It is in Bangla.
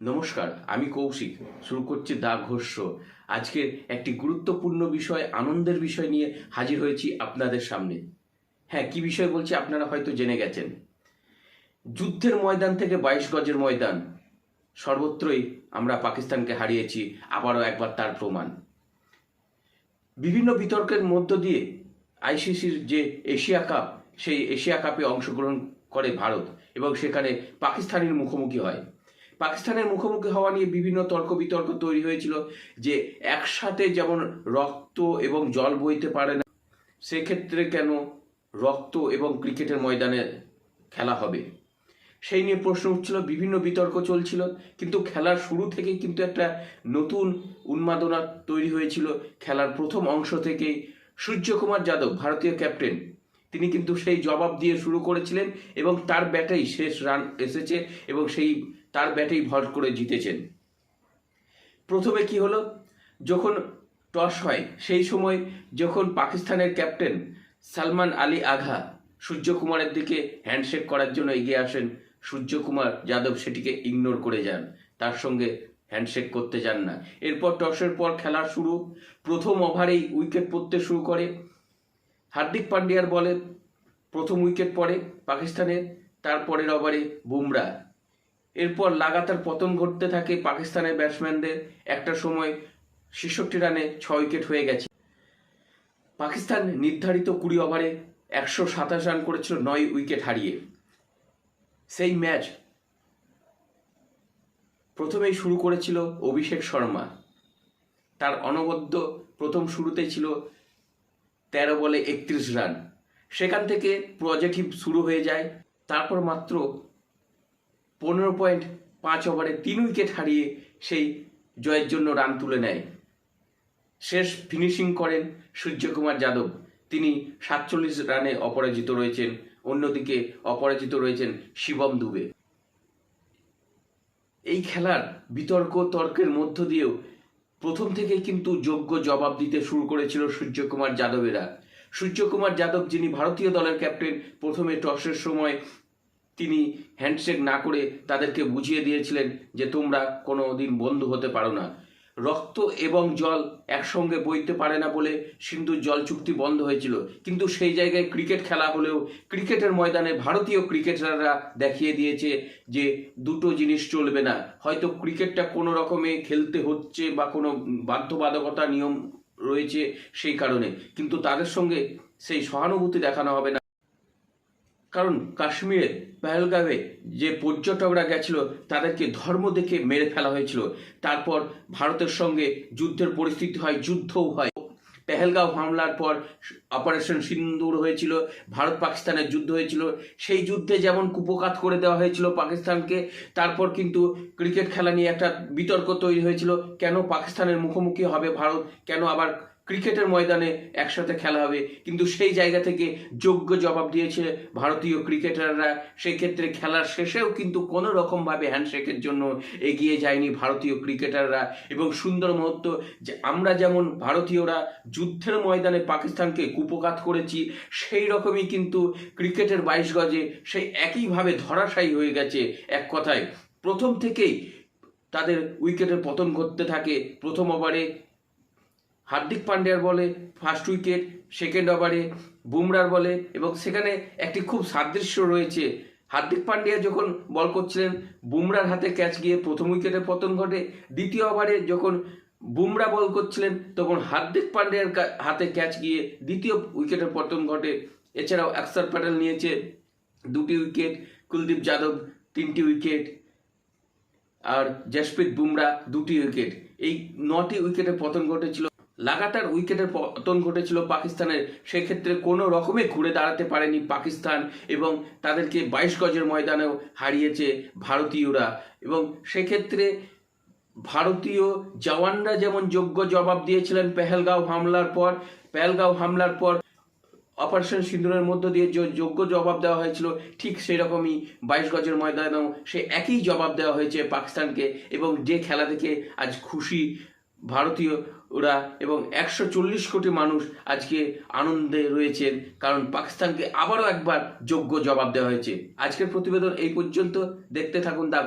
নমস্কার, আমি কৌশিক। শুরু করছি দা ঘোষ্য। আজকে একটি গুরুত্বপূর্ণ বিষয়, আনন্দের বিষয় নিয়ে হাজির হয়েছি আপনাদের সামনে। হ্যাঁ কি বিষয় বলছি আপনারা হয়তো জেনে গেছেন। যুদ্ধের ময়দান থেকে বাইশ গজের ময়দান। সর্বত্রই আমরা পাকিস্তানকে হারিয়েছি, আবারও একবার তার প্রমাণ। বিভিন্ন বিতর্কের মধ্য দিয়ে আইসিসির যে এশিয়া কাপ, সেই এশিয়া কাপে অংশগ্রহণ করে ভারত এবং সেখানে পাকিস্তানের মুখোমুখি হয়। পাকিস্তানের মুখোমুখি হওয়া নিয়ে বিভিন্ন তর্ক বিতর্ক তৈরি হয়েছিল যে একসাথে যেমন রক্ত এবং জল বইতে পারে না, সেক্ষেত্রে কেন রক্ত এবং ক্রিকেটের ময়দানে খেলা হবে? সেই নিয়ে প্রশ্ন উঠছিল, বিভিন্ন বিতর্ক চলছিল, কিন্তু খেলার শুরু থেকে কিন্তু একটা নতুন উন্মাদনা তৈরি হয়েছিল। খেলার প্রথম অংশ থেকেই সূর্যকুমার যাদব, ভারতীয় ক্যাপ্টেন, তিনি কিন্তু সেই জবাব দিয়ে শুরু করেছিলেন এবং তার ব্যাটেই শেষ রান এসেছে এবং সেই তার ব্যাটেই ভর করে জিতেছেন। প্রথমে কি হলো? যখন টস হয়, সেই সময় যখন পাকিস্তানের ক্যাপ্টেন সালমান আলী আঘা সূর্যকুমারের দিকে হ্যান্ডশেক করার জন্য এগিয়ে আসেন, সূর্যকুমার যাদব সেটিকে ইগনোর করে যান। তার সঙ্গে হ্যান্ডশেক করতে যান না। এরপর টসের পর খেলা শুরু, প্রথম ওভারেই উইকেট পড়তে শুরু করে। হার্দিক পান্ডিয়ার বলে, প্রথম উইকেট পড়ে পাকিস্তানের, তারপরের ওভারে বুমরা। এরপর লাগাতার পতন ঘটতে থাকে পাকিস্তানের ব্যাটসম্যানদের একটা সময় ছেষট্টি রানে ছয় উইকেট হয়ে গেছে। পাকিস্তান নির্ধারিত কুড়ি ওভারে একশো সাতাশ রান করেছিল, নয় উইকেট হারিয়ে। সেই ম্যাচ প্রথমেই শুরু করেছিল অভিষেক শর্মা। তার অনবদ্য প্রথম শুরুতেই ছিল তেরো বলে একত্রিশ রান। সেখান থেকে পজিটিভ শুরু হয়ে যায়। তারপর মাত্র পনেরো পয়েন্ট পাঁচ ওভারে তিন উইকেট হারিয়ে সেই জয়ের জন্য রান তুলে নেয়। শেষ ফিনিশিং করেন সূর্যকুমার যাদব। তিনি সাতচল্লিশ রানে অপরাজিত রয়েছেন, অন্যদিকে অপরাজিত রয়েছেন শিবম দুবে। এই খেলার বিতর্ক তর্কের মধ্য দিয়েও প্রথম থেকেই কিন্তু যোগ্য জবাব দিতে শুরু করেছিল সূর্যকুমার যাদবেরা। সূর্যকুমার যাদব, যিনি ভারতীয় দলের ক্যাপ্টেন, প্রথমে টসের সময় তিনি হ্যান্ডশেক না করে তাদেরকে বুঝিয়ে দিয়েছিলেন যে তোমরা কোনো দিন বন্ধু হতে পারো না। রক্ত এবং জল একসঙ্গে বইতে পারে না বলে সিন্ধুর জল চুক্তি বন্ধ হয়েছিল। কিন্তু সেই জায়গায় ক্রিকেট খেলা হলেও ক্রিকেটের ময়দানে ভারতীয় ক্রিকেটাররা দেখিয়ে দিয়েছে যে দুটো জিনিস চলবে না। হয়তো ক্রিকেটটা কোনো রকমে খেলতে হচ্ছে বা কোনো বাধ্যবাধকতা নিয়ম রয়েছে সেই কারণে। কিন্তু তাদের সঙ্গে সেই সহানুভূতি দেখানো হবে না। কারণ কাশ্মীরে পেহেলগাঁওয়ে যে পর্যটকরা গেছিল, তাদেরকে ধর্ম দেখে মেরে ফেলা হয়েছিল। তারপর ভারতের সঙ্গে যুদ্ধের পরিস্থিতি হয়, যুদ্ধও হয়। পেহেলগাঁও হামলার পর অপারেশন সিন্দুর হয়েছিল, ভারত পাকিস্তানের যুদ্ধ হয়েছিল। সেই যুদ্ধে যেমন কুপকাত করে দেওয়া হয়েছিল পাকিস্তানকে, তারপর কিন্তু ক্রিকেট খেলা নিয়ে একটা বিতর্ক তৈরি হয়েছিল, কেন পাকিস্তানের মুখোমুখি হবে ভারত, কেন আবার ক্রিকেটের ময়দানে একসাথে খেলা হবে। কিন্তু সেই জায়গা থেকে যোগ্য জবাব দিয়েছে ভারতীয় ক্রিকেটাররা। সেই ক্ষেত্রে খেলার শেষেও কিন্তু কোনো রকমভাবে হ্যান্ডশেকের জন্য এগিয়ে যায়নি ভারতীয় ক্রিকেটাররা। এবং সুন্দর মুহূর্ত, যে আমরা যেমন ভারতীয়রা যুদ্ধের ময়দানে পাকিস্তানকে কুপকাত করেছি, সেই রকমই কিন্তু ক্রিকেটের বাইশ গজে সেই একইভাবে ধরাশায়ী হয়ে গেছে এক কথায়। প্রথম থেকেই তাদের উইকেটের পতন ঘটতে থাকে। প্রথম ওভারে হার্দিক পান্ডিয়ার বলে ফার্স্ট উইকেট সেকেন্ড ওভারে বুমরার বলে এবং সেখানে একটি খুব সাদৃশ্য রয়েছে। হার্দিক পান্ডিয়া যখন বল করছিলেন, বুমরার হাতে ক্যাচ গিয়ে প্রথম উইকেটে পতন ঘটে। দ্বিতীয় ওভারে যখন বুমরা বল করছিলেন, তখন হার্দিক পান্ডিয়ার হাতে ক্যাচ গিয়ে দ্বিতীয় উইকেটের পতন ঘটে। এছাড়াও অক্ষর প্যাটেল নিয়েছে দুটি উইকেট কুলদীপ যাদব তিনটি উইকেট আর জসপ্রীত বুমরা দুটি উইকেট এই নটি উইকেটে পতন ঘটেছিল। লাগাতার উইকেটের পতন ঘটেছিল পাকিস্তানের। সেক্ষেত্রে কোনো রকমে ঘুরে দাঁড়াতে পারেনি পাকিস্তান এবং তাদেরকে বাইশ গজের ময়দানেও হারিয়েছে ভারতীয়রা। এবং সেক্ষেত্রে ভারতীয় জওয়ানরা যেমন যোগ্য জবাব দিয়েছিলেন পেহেলগাঁও হামলার পর, পেহেলগাঁও হামলার পর অপারেশন সিন্দুরের মধ্য দিয়ে যে যোগ্য জবাব দেওয়া হয়েছিল, ঠিক সেই রকমই বাইশ গজের ময়দানেও সে একই জবাব দেওয়া হয়েছে পাকিস্তানকে এবং যে খেলা থেকে আজ খুশি ভারতীয় ওরা এবং একশো চল্লিশ কোটি মানুষ আজকে আনন্দে রয়েছেন, কারণ পাকিস্তানকে আবারও একবার যোগ্য জবাব দেওয়া হয়েছে। আজকের প্রতিবেদন এই পর্যন্ত। দেখতে থাকুন দা